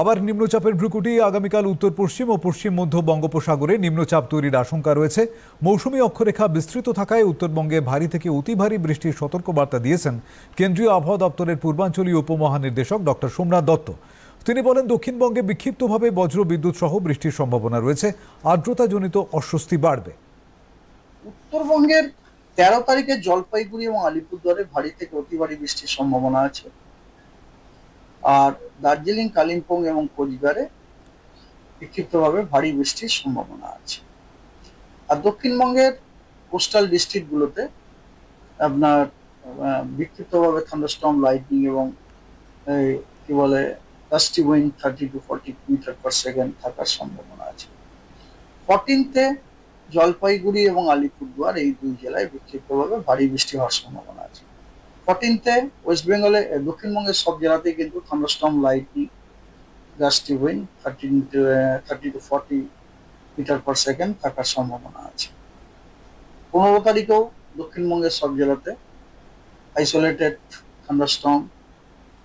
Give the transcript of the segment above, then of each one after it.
আবার নিম্নচাপের ভ্রুকুটি আগামীকাল উত্তর পশ্চিম ও পশ্চিম মধ্য বঙ্গোপসাগরে নিম্নচাপ তৈরির আশঙ্কা রয়েছে। মৌসুমী অক্ষরেখা বিস্তৃত থাকায় উত্তরবঙ্গে ভারী থেকে অতি ভারী বৃষ্টির সতর্কবার্তা দিয়েছেন কেন্দ্রীয় আবহাওয়া দপ্তরের পূর্বাঞ্চলীয় উপমহানির্দেশক ডক্টর সোমনাথ দত্ত। তিনি বলেন, দক্ষিণবঙ্গে বিক্ষিপ্তভাবে বজ্র বিদ্যুৎ সহ বৃষ্টির সম্ভাবনা রয়েছে। আর্দ্রতাজনিত অস্বস্তি বাড়বে। উত্তরবঙ্গের তেরো তারিখে জলপাইগুড়ি এবং আলিপুরদুয়ারে ভারী থেকে অতি ভারী বৃষ্টির সম্ভাবনা আছে। আর দার্জিলিং, কালিম্পং এবং কোচবিহারে বিক্ষিপ্তভাবে ভারী বৃষ্টির সম্ভাবনা আছে। আর দক্ষিণবঙ্গের কোস্টাল ডিস্ট্রিক্টগুলোতে আপনার বিক্ষিপ্তভাবে থান্ডারস্টর্ম, লাইটনিং এবং কি বলে dusty wind thirty two forty meter per second থাকার সম্ভাবনা আছে। ফর্টিনতে জলপাইগুড়ি এবং আলিপুরদুয়ার এই দুই জেলায় বিক্ষিপ্তভাবে ভারী বৃষ্টি হওয়ার সম্ভাবনা ফর্টিনতে ওয়েস্ট বেঙ্গলে দক্ষিণবঙ্গের সব জেলাতেই কিন্তু thunderstorm lightning gusty wind thirty thirty to forty metre per second থাকার সম্ভাবনা আছে। পনেরো তারিখেও দক্ষিণবঙ্গের সব জেলাতে আইসোলেটেড থান্ডারস্টর্ম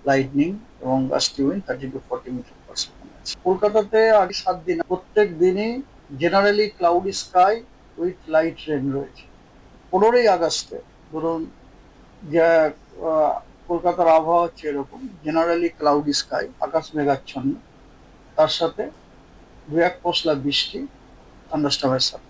লাইটনিং এবং gusty wind thirty two forty meter per second আছে। কলকাতাতে আগে সাত দিন, প্রত্যেক দিনই generally cloudy sky with light rain রয়েছে। পনেরোই আগস্টে, ধরুন যে কলকাতার আবহাওয়া হচ্ছে এরকম। জেনারেলি ক্লাউডি স্কাই আকাশ মেঘাচ্ছন্ন। তার সাথে দু এক পশলা বৃষ্টি আন্ডারস্টামের সাথে।